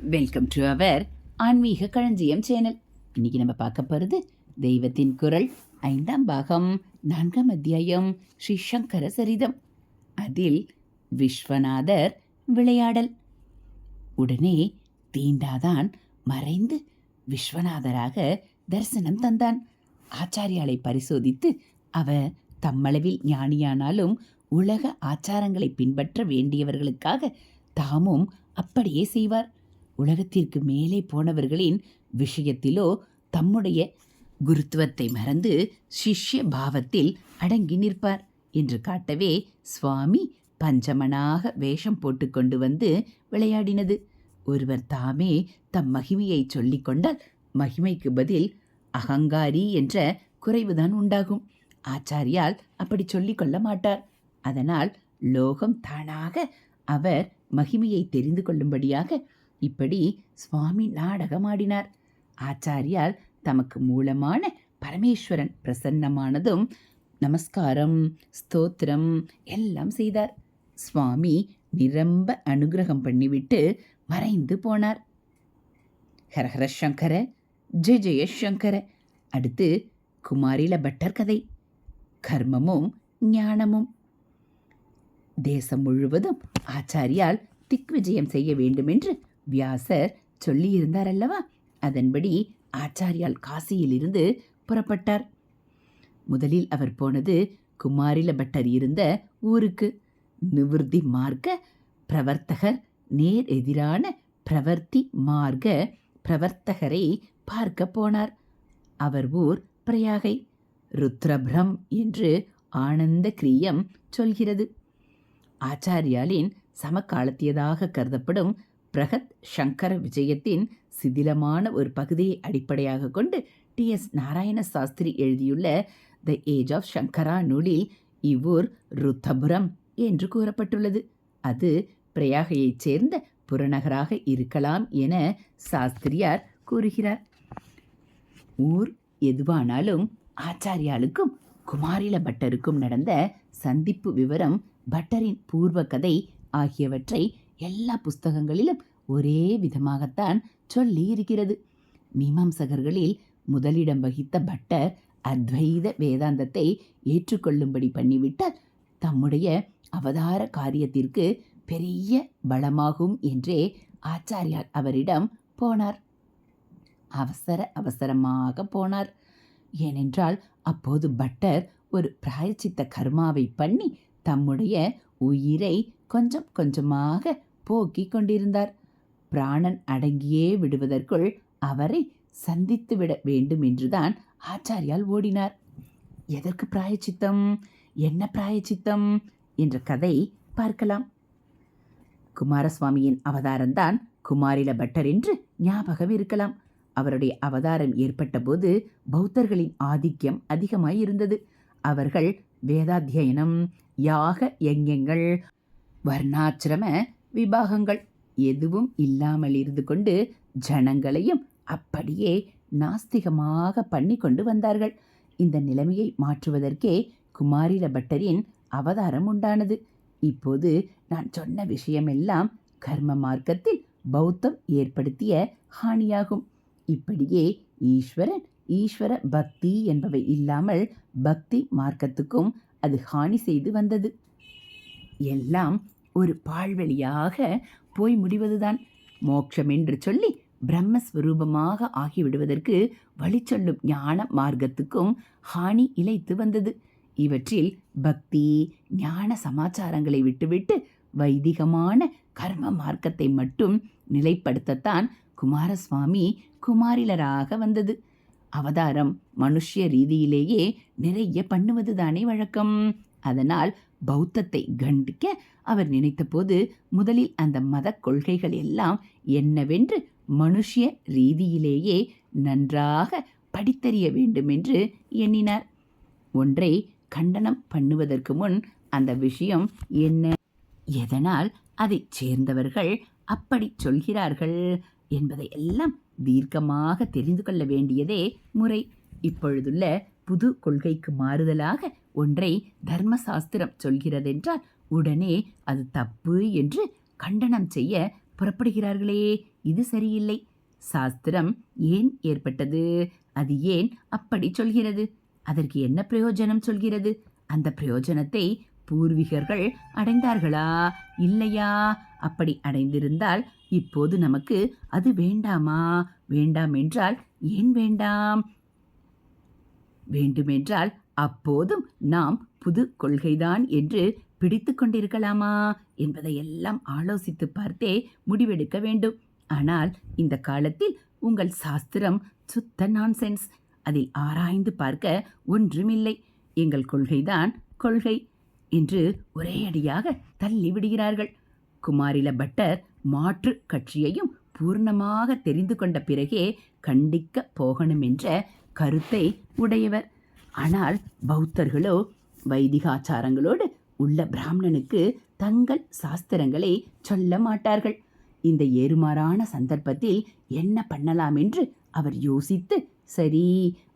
Welcome to our ஆன்மீக களஞ்சியம் channel இன்னைக்கு நம்ம பார்க்க போகிறது தெய்வத்தின் குரல். ஐந்தாம் பாகம் நான்காம் அத்தியாயம் ஸ்ரீ சங்கர சரிதம். அதில் விஸ்வநாதர் விளையாடல். உடனே தீண்டாதான் மறைந்து விஸ்வநாதராக தரிசனம் தந்தான். ஆச்சாரியாலை பரிசோதித்து அவர் தம்மளவில் ஞானியானாலும் உலக ஆச்சாரங்களை பின்பற்ற வேண்டியவர்களுக்காக தாமும் அப்படியே செய்வார். உலகத்திற்கு மேலே போனவர்களின் விஷயத்திலோ தம்முடைய குருத்துவத்தை மறந்து சிஷ்ய பாவத்தில் அடங்கி நிற்பார் என்று காட்டவே சுவாமி பஞ்சமனாக வேஷம் போட்டுக்கொண்டு வந்து விளையாடினது. ஒருவர் தாமே தம் மகிமையை சொல்லிக் கொண்டால் மகிமைக்கு பதில் அகங்காரி என்ற குறைவுதான் உண்டாகும். ஆச்சாரியால் அப்படி சொல்லிக் கொள்ள மாட்டார். அதனால் லோகம் தானாக அவர் மகிமையை தெரிந்து கொள்ளும்படியாக இப்படி சுவாமி நாடகமாடினார். ஆச்சாரியால் தமக்கு மூலமான பரமேஸ்வரன் பிரசன்னமானதும் நமஸ்காரம் ஸ்தோத்திரம் எல்லாம் செய்தார். சுவாமி நிரம்ப அனுகிரகம் பண்ணிவிட்டு மறைந்து போனார். ஹரஹர சங்கர ஜெய ஜெயசங்கர அடுத்து குமாரில பட்டர் கதை. கர்மமும் ஞானமும். தேசம் முழுவதும் ஆச்சாரியால் திக்விஜயம் செய்ய வேண்டுமென்று வியாசர் சொல்லியிருந்தார் அல்லவா அதன்படி ஆச்சாரியால் காசியிலிருந்து புறப்பட்டார். முதலில் அவர் போனது குமாரில பட்டர் இருந்த ஊருக்கு. நிவிருத்தி மார்க்க பிரவர்த்தகர் நேர் எதிரான பிரவர்த்தி மார்க்க பிரவர்த்தகரை பார்க்க போனார். அவர் ஊர் பிரயாகை ருத்ரபிரம் என்று ஆனந்த கிரியம் சொல்கிறது. ஆச்சாரியாலின் சமகாலத்தியதாக கருதப்படும் பிரகத் சங்கர விஜயத்தின் சிதிலமான ஒரு பகுதியை அடிப்படையாக கொண்டு டி. எஸ். நாராயண சாஸ்திரி எழுதியுள்ள த ஏஜ் ஆஃப் சங்கரா நூலில் இவ்வூர் ருத்தபுரம் என்று கூறப்பட்டுள்ளது. அது பிரயாகையைச் சேர்ந்த புறநகராக இருக்கலாம் என சாஸ்திரியார் கூறுகிறார். ஊர் எதுவானாலும் ஆச்சாரியாளுக்கும் குமாரில பட்டருக்கும் நடந்த சந்திப்பு விவரம் பட்டரின் பூர்வ கதை ஆகியவற்றை எல்லா புஸ்தகங்களிலும் ஒரே விதமாகத்தான் சொல்லி இருக்கிறது. மீமாம்சகர்களில் முதலிடம் வகித்த பட்டர் அத்வைத வேதாந்தத்தை ஏற்றுக்கொள்ளும்படி பண்ணிவிட்டால் தம்முடைய அவதார காரியத்திற்கு பெரிய பலமாகும் என்றே ஆச்சாரியார் அவரிடம் போனார். அவசர அவசரமாக போனார். ஏனென்றால் அப்போது பட்டர் ஒரு பிராயச்சித்த கர்மாவை பண்ணி தம்முடைய உயிரை கொஞ்சம் கொஞ்சமாக போக்கிக் கொண்டிருந்தார். பிராணன் அடங்கியே விடுவதற்குள் அவரை சந்தித்து விட வேண்டும் என்றுதான் ஆச்சாரியால் ஓடினார். எதற்கு பிராயச்சித்தம்? என்ன பிராயச்சித்தம்? என்ற கதை பார்க்கலாம். குமாரசுவாமியின் அவதாரம்தான் குமாரில பட்டர் என்று ஞாபகம் இருக்கலாம். அவருடைய அவதாரம் ஏற்பட்டபோது பௌத்தர்களின் ஆதிக்கம் அதிகமாய் இருந்தது. அவர்கள் வேதாத்தியனம் யாக யஜ்யங்கள் வர்ணாசிரம விபாகங்கள் எதுவும் இல்லாமல் இருந்து கொண்டு ஜனங்களையும் அப்படியே நாஸ்திகமாக பண்ணி கொண்டு வந்தார்கள். இந்த நிலைமையை மாற்றுவதற்கே குமாரில பட்டரின் அவதாரம் உண்டானது. இப்போது நான் சொன்ன விஷயமெல்லாம் கர்ம மார்க்கத்தில் பௌத்தம் ஏற்படுத்திய ஹானியாகும். இப்படியே ஈஸ்வரன் ஈஸ்வர பக்தி என்பவை இல்லாமல் பக்தி மார்க்கத்துக்கும் அது ஹானி செய்து வந்தது. எல்லாம் ஒரு பால்வழியாக போய் முடிவதுதான். மோட்சம் என்று சொல்லி பிரம்மஸ்வரூபமாக ஆகிவிடுவதற்கு வழி சொல்லும் ஞான மார்க்கத்துக்கும் ஹானி இழைத்து வந்தது. இவற்றில் பக்தி ஞான சமாச்சாரங்களை விட்டுவிட்டு வைதிகமான கர்ம மார்க்கத்தை மட்டும் நிலைப்படுத்தத்தான் குமாரசுவாமி குமாரிலராக வந்தது. அவதாரம் மனுஷ்ய ரீதியிலேயே நிறைய பண்ணுவதுதானே வழக்கம். அதனால் பௌத்தத்தை கண்டிக்க அவர் நினைத்தபோது முதலில் அந்த மத கொள்கைகள் எல்லாம் என்னவென்று மனுஷிய ரீதியிலேயே நன்றாக படித்தறிய வேண்டுமென்று எண்ணினார். ஒன்றை கண்டனம் பண்ணுவதற்கு முன் அந்த விஷயம் என்ன? எதனால் அதைச் சேர்ந்தவர்கள் அப்படி சொல்கிறார்கள் என்பதை எல்லாம் தீர்க்கமாக தெரிந்து கொள்ள வேண்டியதே முறை. இப்பொழுதுள்ள புது கொள்கைக்கு மாறுதலாக ஒன்றை தர்மசாஸ்திரம் சொல்கிறதென்றால் உடனே அது தப்பு என்று கண்டனம் செய்ய புறப்படுகிறார்களே இது சரியில்லை. சாஸ்திரம் ஏன் ஏற்பட்டது? அது ஏன் அப்படி சொல்கிறது? அதற்கு என்ன பிரயோஜனம் சொல்கிறது? அந்த பிரயோஜனத்தை பூர்வீகர்கள் அடைந்தார்களா? இல்லையா? அப்படி அடைந்திருந்தால் இப்போது நமக்கு அது வேண்டாமா? வேண்டாம் என்றால் ஏன் வேண்டாம்? வேண்டுமென்றால் அப்போதும் நாம் புது கொள்கைதான் என்று பிடித்து கொண்டிருக்கலாமா என்பதையெல்லாம் ஆலோசித்து பார்த்தே முடிவெடுக்க வேண்டும். ஆனால் இந்த காலத்தில் உங்கள் சாஸ்திரம் சுத்த நான்சென்ஸ். அதை ஆராய்ந்து பார்க்க ஒன்றுமில்லை. எங்கள் கொள்கைதான் கொள்கை என்று ஒரே அடியாக தள்ளி விடுகிறார்கள். குமாரில பட்டர் மாற்று கட்சியையும் பூர்ணமாக தெரிந்து கொண்ட பிறகே கண்டிக்க போகணும் என்ற கருத்தை உடையவர். ஆனால் பௌத்தர்களோ வைதிகாச்சாரங்களோடு உள்ள பிராமணனுக்கு தங்கள் சாஸ்திரங்களை சொல்ல மாட்டார்கள். இந்த ஏறுமாறான சந்தர்ப்பத்தில் என்ன பண்ணலாம் என்று அவர் யோசித்து சரி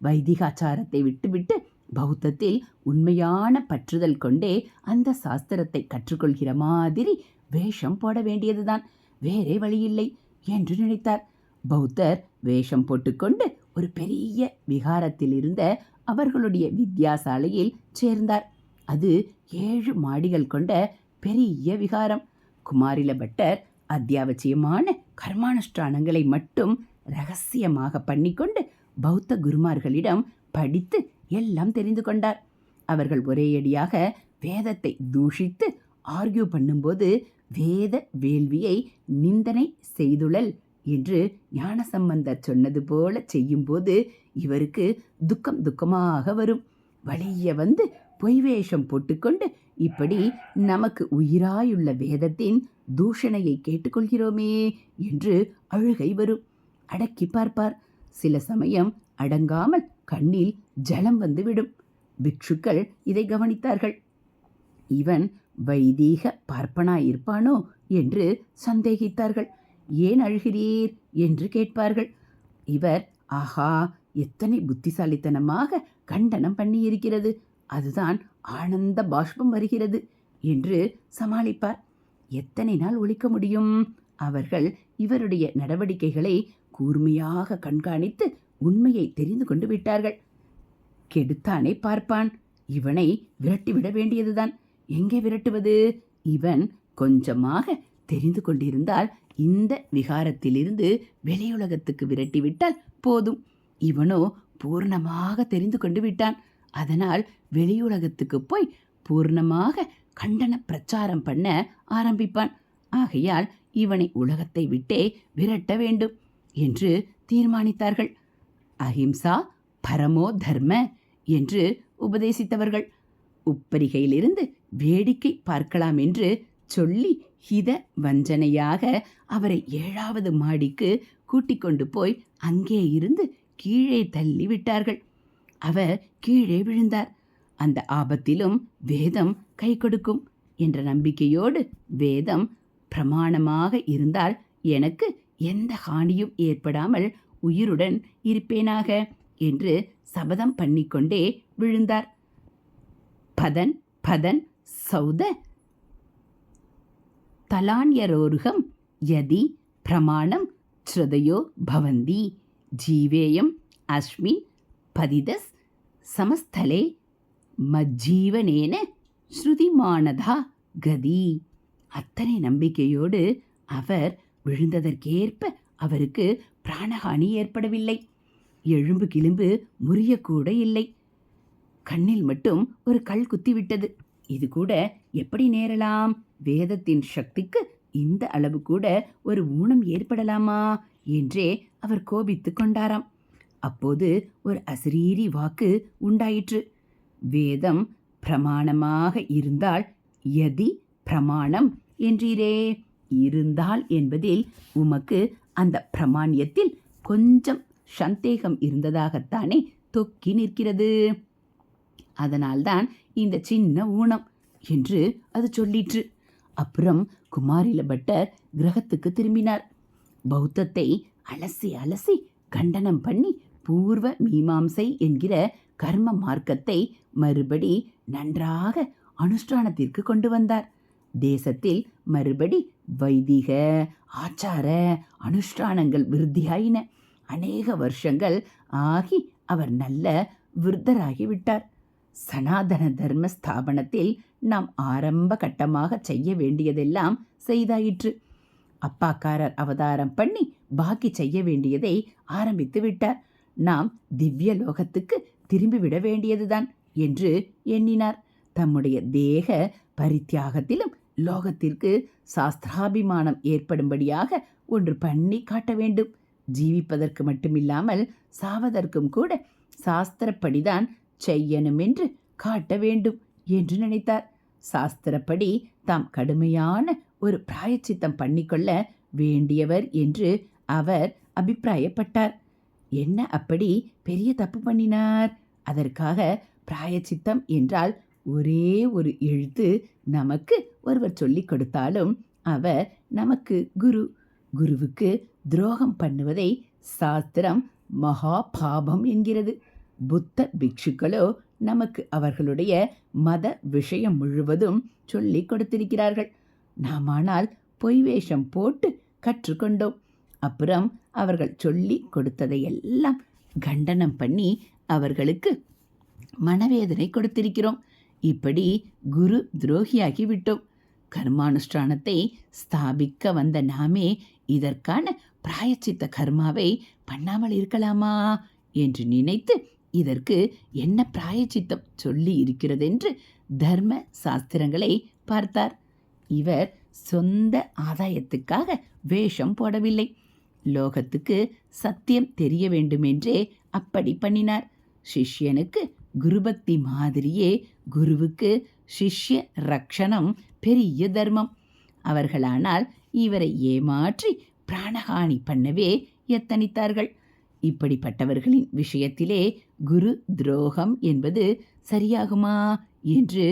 வைதிகாச்சாரத்தை விட்டுவிட்டு பௌத்தத்தில் உண்மையான பற்றுதல் கொண்டே அந்த சாஸ்திரத்தை கற்றுக்கொள்கிற மாதிரி வேஷம் போட வேண்டியதுதான். வேறே வழியில்லை என்று நினைத்தார். பௌத்தர் வேஷம் போட்டுக்கொண்டு ஒரு பெரிய விகாரத்தில் இருந்த அவர்களுடைய வித்யாசாலையில் சேர்ந்தார். அது ஏழு மாடிகள் கொண்ட பெரிய விகாரம். குமாரில பட்டர் அத்தியாவசியமான கர்மானுஷ்டானங்களை மட்டும் ரகசியமாக பண்ணிக்கொண்டு பௌத்த குருமார்களிடம் படித்து எல்லாம் தெரிந்து கொண்டார். அவர்கள் ஒரேயடியாக வேதத்தை தூஷித்து ஆர்கியூ பண்ணும்போது வேத வேள்வியை நிந்தனை செய்துள்ளல் என்று ஞானசம்பந்தர் சொன்னது போல செய்யும்போது இவருக்கு துக்கம் துக்கமாக வரும். வழிய வந்து பொய் வேஷம் போட்டுக்கொண்டு இப்படி நமக்கு உயிராயுள்ள வேதத்தின் தூஷணையை கேட்டுக்கொள்கிறோமே என்று அழுகை வரும். அடக்கி பார்ப்பார். சில சமயம் அடங்காமல் கண்ணில் ஜலம் வந்துவிடும். பிக்ஷுக்கள் இதை கவனித்தார்கள். இவன் வைதீக பார்ப்பனாயிருப்பானோ? என்று சந்தேகித்தார்கள். ஏன் அழுகிறீர்? என்று கேட்பார்கள். இவர் ஆஹா எத்தனை புத்திசாலித்தனமாக கண்டனம் பண்ணியிருக்கிறது. அதுதான் ஆனந்த பாஷ்பம் வருகிறது என்று சமாளிப்பார். எத்தனை நாள் ஒழிக்க முடியும்? அவர்கள் இவருடைய நடவடிக்கைகளை கூர்மையாக கண்காணித்து உண்மையை தெரிந்து கொண்டு விட்டார்கள். கெடுத்தானே பார்ப்பான். இவனை விரட்டிவிட வேண்டியதுதான். எங்கே விரட்டுவது? இவன் கொஞ்சமாக தெரிந்து கொண்டிருந்தால் இந்த விகாரத்திலிருந்து வெளியுலகத்துக்கு விரட்டிவிட்டால் போதும். இவனோ பூர்ணமாக தெரிந்து கொண்டு விட்டான். அதனால் வெளியுலகத்துக்கு போய் பூர்ணமாக கண்டன பிரச்சாரம் பண்ண ஆரம்பிப்பான். ஆகையால் இவனை உலகத்தை விட்டே விரட்ட வேண்டும் என்று தீர்மானித்தார்கள். அஹிம்சா பரமோ தர்ம என்று உபதேசித்தவர்கள். உப்பரிகையிலிருந்து வேடிக்கை பார்க்கலாம் என்று சொல்லி ஹித வஞ்சனையாக அவரை ஏழாவது மாடிக்கு கூட்டிக் கொண்டு போய் அங்கே இருந்து கீழே தள்ளி விட்டார்கள் அவர் கீழே விழுந்தார். அந்த ஆபத்திலும் வேதம் கை கொடுக்கும் என்ற நம்பிக்கையோடு வேதம் பிரமாணமாக இருந்தால் எனக்கு எந்த ஹானியும் ஏற்படாமல் உயிருடன் இருப்பேனாக என்று சபதம் பண்ணிக்கொண்டே விழுந்தார். பதன் பதன் சௌத தலான்யரோருகம் யதி பிரமாணம் ஸ்ருதயோ பவந்தி ஜீவேயம் அஸ்மி பதிதஸ் சமஸ்தலே மஜ்ஜீவனேன ஸ்ருதிமானதா கதி. அத்தனை நம்பிக்கையோடு அவர் விழுந்ததற்கேற்ப அவருக்கு பிராணஹானி ஏற்படவில்லை. எழும்பு கிளும்பு முறியக்கூட இல்லை. கண்ணில் மட்டும் ஒரு கல் குத்திவிட்டது. இது கூட எப்படி நேரலாம்? வேதத்தின் சக்திக்கு இந்த அளவு கூட ஒரு ஊனம் ஏற்படலாமா? என்றே அவர் கோபித்து கொண்டாராம். அப்போது ஒரு அசரீரி வாக்கு உண்டாயிற்று. வேதம் பிரமாணமாக இருந்தால் யதி பிரமாணம் என்றீரே. இருந்தால் என்பதில் உமக்கு அந்த பிரமாணியத்தில் கொஞ்சம் சந்தேகம் இருந்ததாகத்தானே தொக்கி நிற்கிறது. அதனால்தான் இந்த சின்ன ஊனம் என்று அது சொல்லிற்று. அப்புறம் குமாரில பட்டர் கிரகத்துக்கு திரும்பினார். பௌத்தத்தை அலசி அலசி கண்டனம் பண்ணி பூர்வ மீமாம்சை என்கிற கர்ம மார்க்கத்தை மறுபடி நன்றாக அனுஷ்டானத்திற்கு கொண்டு வந்தார். தேசத்தில் மறுபடி வைதிக ஆச்சார அனுஷ்டானங்கள் விருத்தியாயின. அநேக வருஷங்கள் ஆகி அவர் நல்ல விருத்தராகி விட்டார். சனாதன தர்ம ஸ்தாபனத்தில் நாம் ஆரம்ப கட்டமாக செய்ய வேண்டியதெல்லாம் செய்தாயிற்று. அப்பாக்காரர் அவதாரம் பண்ணி பாக்கி செய்ய வேண்டியதை ஆரம்பித்து விட்டார். நாம் திவ்ய லோகத்துக்கு திரும்பிவிட வேண்டியதுதான் என்று எண்ணினார். தம்முடைய தேக பரித்தியாகத்திலும் லோகத்திற்கு சாஸ்திராபிமானம் ஏற்படும்படியாக ஒன்று பண்ணி காட்ட வேண்டும். ஜீவிப்பதற்கு மட்டுமில்லாமல் சாவதற்கும் கூட சாஸ்திரப்படிதான் செய்யணும் என்று காட்ட வேண்டும். என்று நினைத்தார். சாஸ்திரப்படி தாம் கடுமையான ஒரு பிராயச்சித்தம் பண்ணிக்கொள்ள வேண்டியவர் என்று அவர் அபிப்பிராயப்பட்டார். என்ன அப்படி பெரிய தப்பு பண்ணினார்? அதற்காக பிராயச்சித்தம் என்றால் ஒரே ஒரு எழுத்து நமக்கு ஒருவர் சொல்லிக் கொடுத்தாலும் அவர் நமக்கு குரு. குருவுக்கு துரோகம் பண்ணுவதை சாஸ்திரம் மகா பாபம் என்கிறது. புத்த பிக்ஷுக்களோ நமக்கு அவர்களுடைய மத விஷயம் முழுவதும் சொல்லிக் கொடுத்திருக்கிறார்கள். நாமானால் பொய் வேஷம் போட்டு கற்றுக்கொண்டோம். அப்புறம் அவர்கள் சொல்லி கொடுத்ததையெல்லாம் கண்டனம் பண்ணி அவர்களுக்கு மனவேதனை கொடுத்திருக்கிறோம். இப்படி குரு துரோகியாகி விட்டோம். கர்மானுஷ்டானத்தை ஸ்தாபிக்க வந்த நாமே இதற்கான பிராயச்சித்த கர்மாவை பண்ணாமல் இருக்கலாமா என்று நினைத்து இதற்கு என்ன பிராயச்சித்தம் சொல்லி இருக்கிறதென்று தர்ம சாஸ்திரங்களை பார்த்தார். இவர் சொந்த ஆதாயத்துக்காக வேஷம் போடவில்லை. லோகத்துக்கு சத்தியம் தெரிய வேண்டுமென்றே அப்படி பண்ணினார். சிஷ்யனுக்கு குருபக்தி மாதிரியே குருவுக்கு சிஷ்ய ரக்ஷணம் பெரிய தர்மம். அவர்களானால் இவரை ஏமாற்றி பிராணஹானி பண்ணவே எத்தனித்தார்கள். இப்படிப்பட்டவர்களின் விஷயத்திலே குரு துரோகம் என்பது சரியாகுமா என்று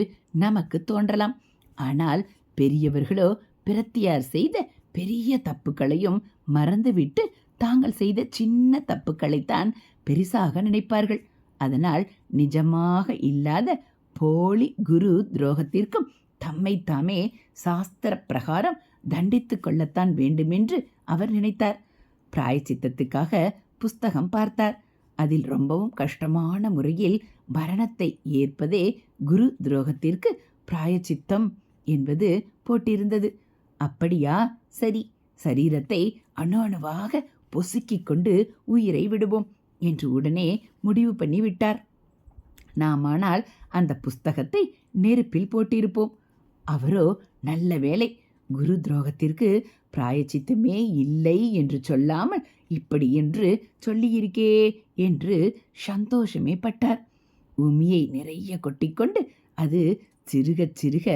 நமக்கு தோன்றலாம். ஆனால் பெரியவர்களோ பிரத்தியார் செய்த பெரிய தப்புக்களையும் மறந்துவிட்டு தாங்கள் செய்த சின்ன தப்புக்களைத்தான் பெரிசாக நினைப்பார்கள். அதனால் நிஜமாக இல்லாத போலி குரு துரோகத்திற்கும் தம்மை தாமே சாஸ்திர பிரகாரம் தண்டித்து கொள்ளத்தான் வேண்டுமென்று அவர் நினைத்தார். பிராயச்சித்தத்துக்காக புஸ்தகம் பார்த்தார். அதில் ரொம்பவும் கஷ்டமான முறையில் மரணத்தை ஏற்பதே குரு துரோகத்திற்கு பிராயச்சித்தம் என்பது போட்டிருந்தது. அப்படியா? சரி சரீரத்தை அணு அணுவாக பொசுக்கிக் கொண்டு உயிரை விடுவோம் என்று உடனே முடிவு பண்ணி விட்டார். நாமானால் அந்த புஸ்தகத்தை நெருப்பில் போட்டிருப்போம். அவரோ நல்ல வேலை குரு துரோகத்திற்கு பிராயச்சித்தமே இல்லை என்று சொல்லாமல் இப்படி என்று சொல்லியிருக்கே என்று சந்தோஷமே பட்டார். உமியை நிறைய கொட்டிக்கொண்டு அது சிறுக சிறுக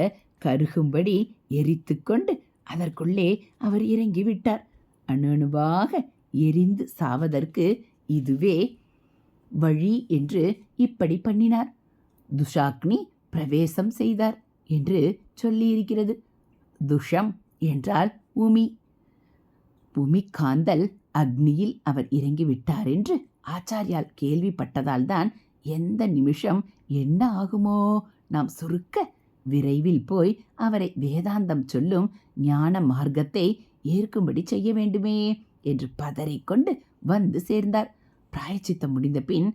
கருகும்படி எரித்து கொண்டு அதற்குள்ளே அவர் இறங்கிவிட்டார். அணு அணுவாக எரிந்து சாவதற்கு இதுவே வழி என்று இப்படி பண்ணினார். துஷாக்னி பிரவேசம் செய்தார் என்று சொல்லியிருக்கிறது. துஷம் என்றால் உமி. உமி காந்தல் அக்னியில் அவர் இறங்கிவிட்டார் என்று ஆச்சாரியால் கேள்விப்பட்டதால் தான் எந்த நிமிஷம் என்ன ஆகுமோ நாம் சுருக்க விரைவில் போய் அவரை வேதாந்தம் சொல்லும் ஞான மார்க்கத்தை ஏற்கும்படி செய்ய வேண்டுமே என்று பதறிக்கொண்டு வந்து சேர்ந்தார். பிராயச்சித்தம் முடிந்த பின்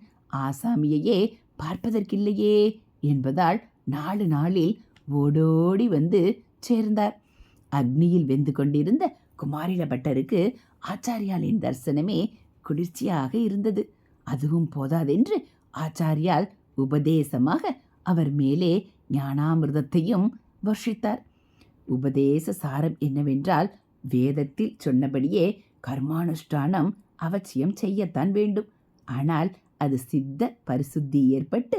ஆசாமியையே பார்ப்பதற்கில்லையே என்பதால் நாலு நாளில் ஓடோடி வந்து சேர்ந்தார். அக்னியில் வெந்து கொண்டிருந்த குமாரில பட்டருக்கு ஆச்சாரியாலின் தரிசனமே குளிர்ச்சியாக இருந்தது. அதுவும் போதாதென்று ஆச்சாரியால் உபதேசமாக அவர் மேலே ஞானாமிர்தத்தையும் வர்ஷித்தார். உபதேச சாரம் என்னவென்றால் வேதத்தில் சொன்னபடியே கர்மானுஷ்டானம் அவசியம் செய்யத்தான் வேண்டும். ஆனால் அது சித்த பரிசுத்தி ஏற்பட்டு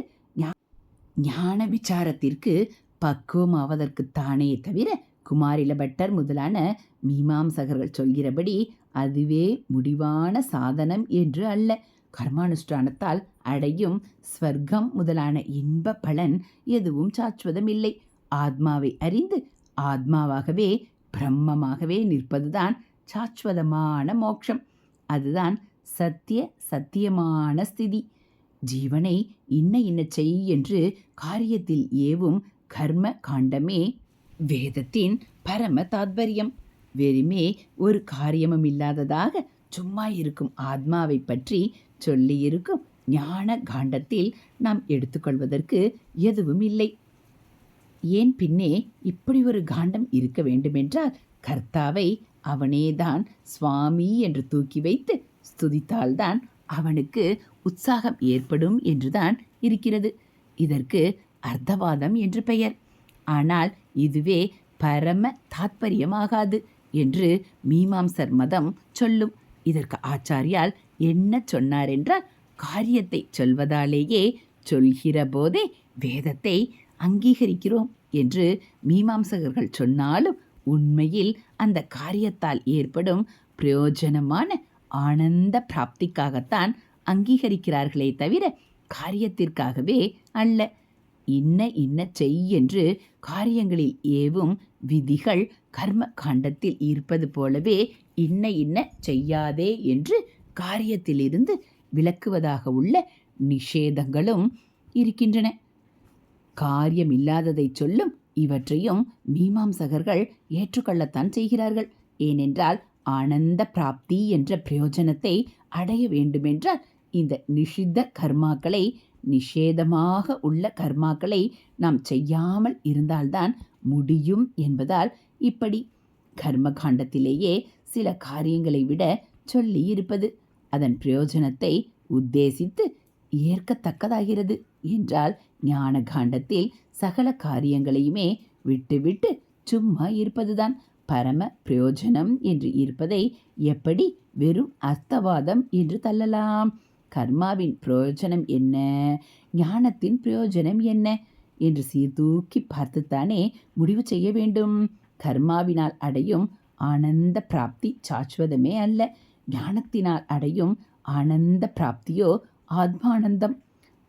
ஞான விசாரத்திற்கு பக்குவமாவதற்குத்தானே தவிர குமாரில பட்டர் முதலான மீமாம்சகர்கள் சொல்கிறபடி அதுவே முடிவான சாதனம் என்று அல்ல. கர்மானுஷ்டானத்தால் அடையும் ஸ்வர்க்கம் முதலான இன்ப பலன் எதுவும் சாச்சுவதமில்லை. ஆத்மாவை அறிந்து ஆத்மாவாகவே பிரம்மமாகவே நிற்பதுதான் சாச்சுவதமான மோட்சம் அதுதான் சத்திய சத்தியமான ஸ்திதி. ஜீவனை இன்ன இன்ன செய் என்று காரியத்தில் ஏவும் கர்ம காண்டமே வேதத்தின் பரம தாத்பரியம். வெறுமே ஒரு காரியமும் இல்லாததாக சும்மா இருக்கும் ஆத்மாவை பற்றி சொல்லியிருக்கும் ஞான காண்டத்தில் நாம் எடுத்துக்கொள்வதற்கு எதுவும் இல்லை. ஏன் பின்னே இப்படி ஒரு காண்டம் இருக்க வேண்டுமென்றால் கர்த்தாவை அவனேதான் சுவாமி என்று தூக்கி வைத்து ஸ்துதித்தால்தான் அவனுக்கு உற்சாகம் ஏற்படும் என்றுதான் இருக்கிறது. இதற்கு அர்த்தவாதம் என்று பெயர். ஆனால் இதுவே பரம தாத்பரியமாகாது என்று மீமாம்சர் மதம் சொல்லும். இதற்கு ஆச்சாரியால் என்ன சொன்னார் என்றால் காரியத்தை சொல்வதாலேயே சொல்கிற போதே வேதத்தை அங்கீகரிக்கிறோம் என்று மீமாம்சகர்கள் சொன்னாலும் உண்மையில் அந்த காரியத்தால் ஏற்படும் பிரயோஜனமான ஆனந்த பிராப்திக்காகத்தான் அங்கீகரிக்கிறார்களே தவிர காரியத்திற்காகவே அல்ல. இன்ன இன்ன செய் என்று காரியங்களில் ஏவும் விதிகள் கர்ம காண்டத்தில் இருப்பது போலவே இன்ன இன்ன செய்யாதே என்று காரியத்திலிருந்து விலக்குவதாக உள்ள நிஷேதங்களும் இருக்கின்றன. காரியம் இல்லாததை சொல்லும் இவற்றையும் மீமாம்சகர்கள் ஏற்றுக்கொள்ளத்தான் செய்கிறார்கள். ஏனென்றால் ஆனந்த பிராப்தி என்ற பிரயோஜனத்தை அடைய வேண்டுமென்றால் இந்த நிஷித்த கர்மாக்களை நிஷேதமாக உள்ள கர்மாக்களை நாம் செய்யாமல் இருந்தால்தான் முடியும் என்பதால் இப்படி கர்மகாண்டத்திலேயே சில காரியங்களை விட சொல்லி இருப்பது அதன் பிரயோஜனத்தை உத்தேசித்து ஏற்கத்தக்கதாகிறது என்றால் ஞான காண்டத்தில் சகல காரியங்களையுமே விட்டுவிட்டு சும்மா இருப்பதுதான் பரம பிரயோஜனம் என்று இருப்பதை எப்படி வெறும் அர்த்தவாதம் என்று தள்ளலாம்? கர்மாவின் பிரயோஜனம் என்ன? ஞானத்தின் பிரயோஜனம் என்ன? என்று சீர்தூக்கி பார்த்துத்தானே முடிவு செய்ய வேண்டும். கர்மாவினால் அடையும் ஆனந்த பிராப்தி சாஸ்வதமே அல்ல. ஞானத்தினால் அடையும் ஆனந்த பிராப்தியோ ஆத்மானந்தம்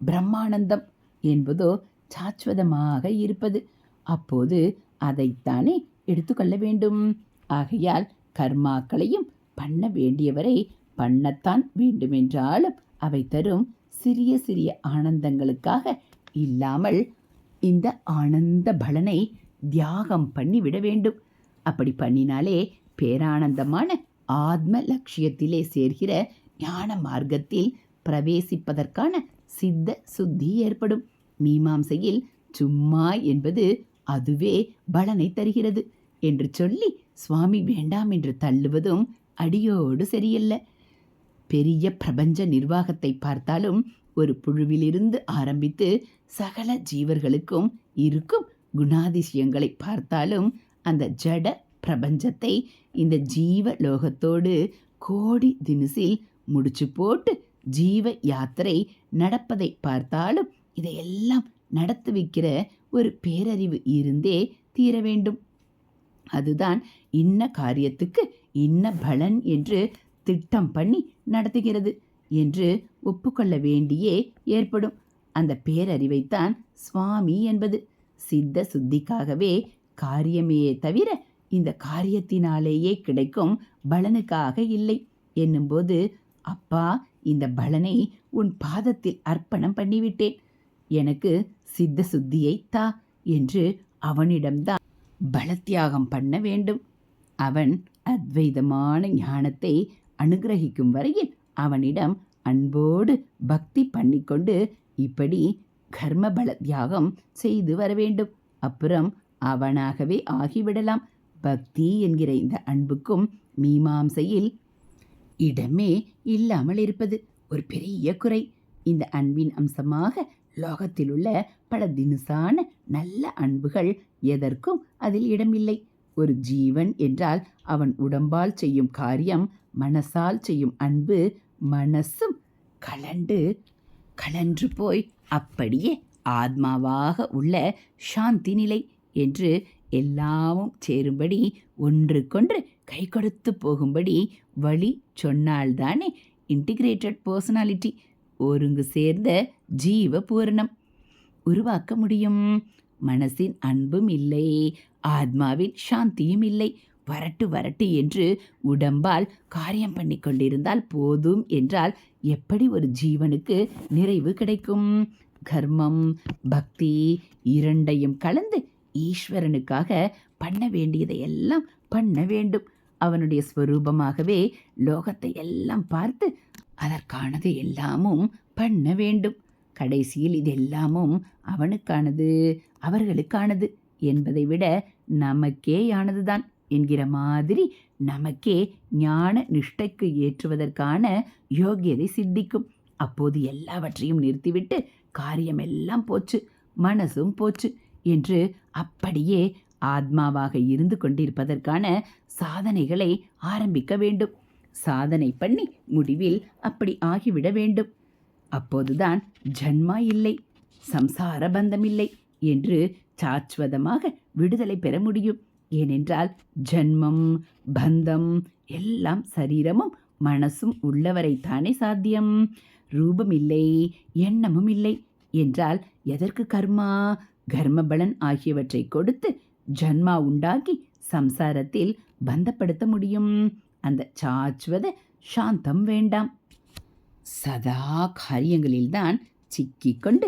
பிரம்மானந்தம் என்பதோ சாஸ்வதமாக இருப்பது. அப்போது அதைத்தானே எடுத்துக்கொள்ள வேண்டும். ஆகையால் கர்மாக்களையும் பண்ண வேண்டியவரை பண்ணத்தான் வேண்டுமென்றாலும் அவை தரும் சிறிய சிறிய ஆனந்தங்களுக்காக இல்லாமல் இந்த ஆனந்த பலனை தியாகம் பண்ணிவிட வேண்டும். அப்படி பண்ணினாலே பேரானந்தமான ஆத்ம லட்சியத்திலே சேர்கிற ஞான மார்க்கத்தில் பிரவேசிப்பதற்கான சித்த சுத்தி ஏற்படும். மீமாம்சையில் சும்மா என்பது அதுவே பலனை தருகிறது என்று சொல்லி சுவாமி வேண்டாம் என்று தள்ளுவதும் அடியோடு சரியில்லை. பெரிய பிரபஞ்ச நிர்வாகத்தை பார்த்தாலும் ஒரு புழுவிலிருந்து ஆரம்பித்து சகல ஜீவர்களுக்கும் இருக்கும் குணாதிசயங்களை பார்த்தாலும் அந்த ஜட பிரபஞ்சத்தை இந்த ஜீவ லோகத்தோடு கோடி தினசில் முடிச்சு போட்டு ஜீவ யாத்திரை நடப்பதை பார்த்தாலும் இதையெல்லாம் நடத்தி வைக்கிற ஒரு பேரறிவு இருந்தே தீர வேண்டும். அதுதான் இன்ன காரியத்துக்கு இன்ன பலன் என்று திட்டம் பண்ணி நடத்துகிறது என்று ஒப்புக்கொள்ள வேண்டியே ஏற்படும். அந்த பேரறிவைத்தான் சுவாமி என்பது. சித்த சுத்திக்காகவே காரியமே தவிர இந்த காரியத்தினாலேயே கிடைக்கும் பலனுக்காக இல்லை என்னும்போது அப்பா இந்த பலனை உன் பாதத்தில் அர்ப்பணம் பண்ணிவிட்டேன். எனக்கு சித்த சுத்தியை தா என்று அவனிடம்தான் பலத்தியாகம் பண்ண வேண்டும். அவன் அத்வைதமான ஞானத்தை அனுகிரகிக்கும் வரையில் அவனிடம் அன்போடு பக்தி பண்ணிக்கொண்டு இப்படி கர்ம பல தியாகம் செய்து வர வேண்டும். அப்புறம் அவனாகவே ஆகிவிடலாம். பக்தி என்கிற இந்த அன்புக்கும் மீமாம்சையில் இடமே இல்லாமல் இருப்பது ஒரு பெரிய குறை. இந்த அன்பின் அம்சமாக லோகத்தில் உள்ள பல தினுசான நல்ல அன்புகள் எதற்கும் அதில் இடமில்லை. ஒரு ஜீவன் என்றால் அவன் உடம்பால் செய்யும் காரியம் மனசால் செய்யும் அன்பு மனசும் கலண்டு கலன்று போய் அப்படியே ஆத்மாவாக உள்ள சாந்தி நிலை என்று எல்லாமும் சேரும்படி ஒன்றுக்கொன்று கை கொடுத்து போகும்படி வழி சொன்னால்தானே இன்டிகிரேட்டட் பர்சனாலிட்டி ஒருங்கு சேர்ந்த ஜீவ பூரணம். உருவாக்க முடியும். மனசின் அன்பும் இல்லை. ஆத்மாவில் சாந்தியும் இல்லை. வரட்டு வரட்டு என்று உடம்பால் காரியம் பண்ணி கொண்டிருந்தால் போதும் என்றால் எப்படி ஒரு ஜீவனுக்கு நிறைவு கிடைக்கும்? கர்மம் பக்தி இரண்டையும் கலந்து ஈஸ்வரனுக்காக பண்ண வேண்டியதை எல்லாம் பண்ண வேண்டும். அவனுடைய ஸ்வரூபமாகவே லோகத்தை எல்லாம் பார்த்து அதற்கானது எல்லாமும் பண்ண வேண்டும். கடைசியில் இதெல்லாமும் அவனுக்கானது அவர்களுக்கானது. என்பதை விட நமக்கேயானதுதான் என்கிற மாதிரி நமக்கே ஞான நிஷ்டைக்கு ஏற்றுவதற்கான யோகியதை சித்திக்கும். அப்போது எல்லாவற்றையும் நிறுத்திவிட்டு காரியமெல்லாம் போச்சு மனசும் போச்சு என்று அப்படியே ஆத்மாவாக இருந்து கொண்டிருப்பதற்கான சாதனைகளை ஆரம்பிக்க வேண்டும். சாதனை பண்ணி முடிவில் அப்படி ஆகிவிட வேண்டும். அப்போதுதான் ஜன்மா இல்லை சம்சார பந்தமில்லை என்று சாச்சுவதமாக விடுதலை பெற முடியும். ஏனென்றால் ஜன்மம் பந்தம் எல்லாம் சரீரமும் மனசும் உள்ளவரை தானே சாத்தியம். ரூபம் இல்லை எண்ணமும் இல்லை என்றால் எதற்கு கர்மா? கர்மபலன் ஆகியவற்றை கொடுத்து ஜன்மா உண்டாக்கி சம்சாரத்தில் பந்தப்படுத்த முடியும். அந்த சாச்சுவத சாந்தம் வேண்டாம். சதா காரியங்களில்தான் சிக்கிக்கொண்டு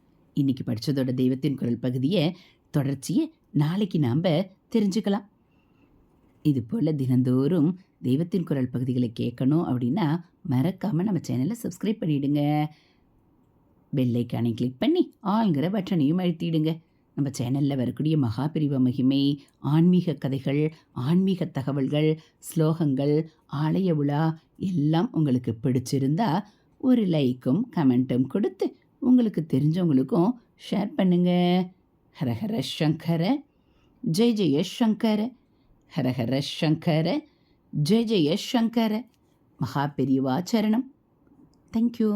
இன்றைக்கி படித்ததோட தெய்வத்தின் குரல் பகுதியை தொடர்ச்சியை நாளைக்கு நாம் தெரிஞ்சுக்கலாம். இது போல் தினந்தோறும் தெய்வத்தின் குரல் பகுதிகளை கேட்கணும் அப்படின்னா மறக்காமல் நம்ம சேனலை சப்ஸ்கிரைப் பண்ணிவிடுங்க பெல்லைக்கானை கிளிக் பண்ணி ஆளுங்கிற பட்டனையும் அழுத்திடுங்க. நம்ம சேனலில் வரக்கூடிய மகாபிரிவ மகிமை ஆன்மீக கதைகள் ஆன்மீக தகவல்கள் ஸ்லோகங்கள் ஆலய விழா எல்லாம் உங்களுக்கு பிடிச்சிருந்தா ஒரு லைக்கும் கமெண்ட்டும் கொடுத்து உங்களுக்கு தெரிஞ்சவங்களுக்கும் ஷேர் பண்ணுங்க. ஹரஹர சங்கர ஜெய் ஜெய சங்கர ஹரஹர சங்கர ஜெய் ஜெய சங்கர. மகா பெரியவா சரணம். தேங்க்யூ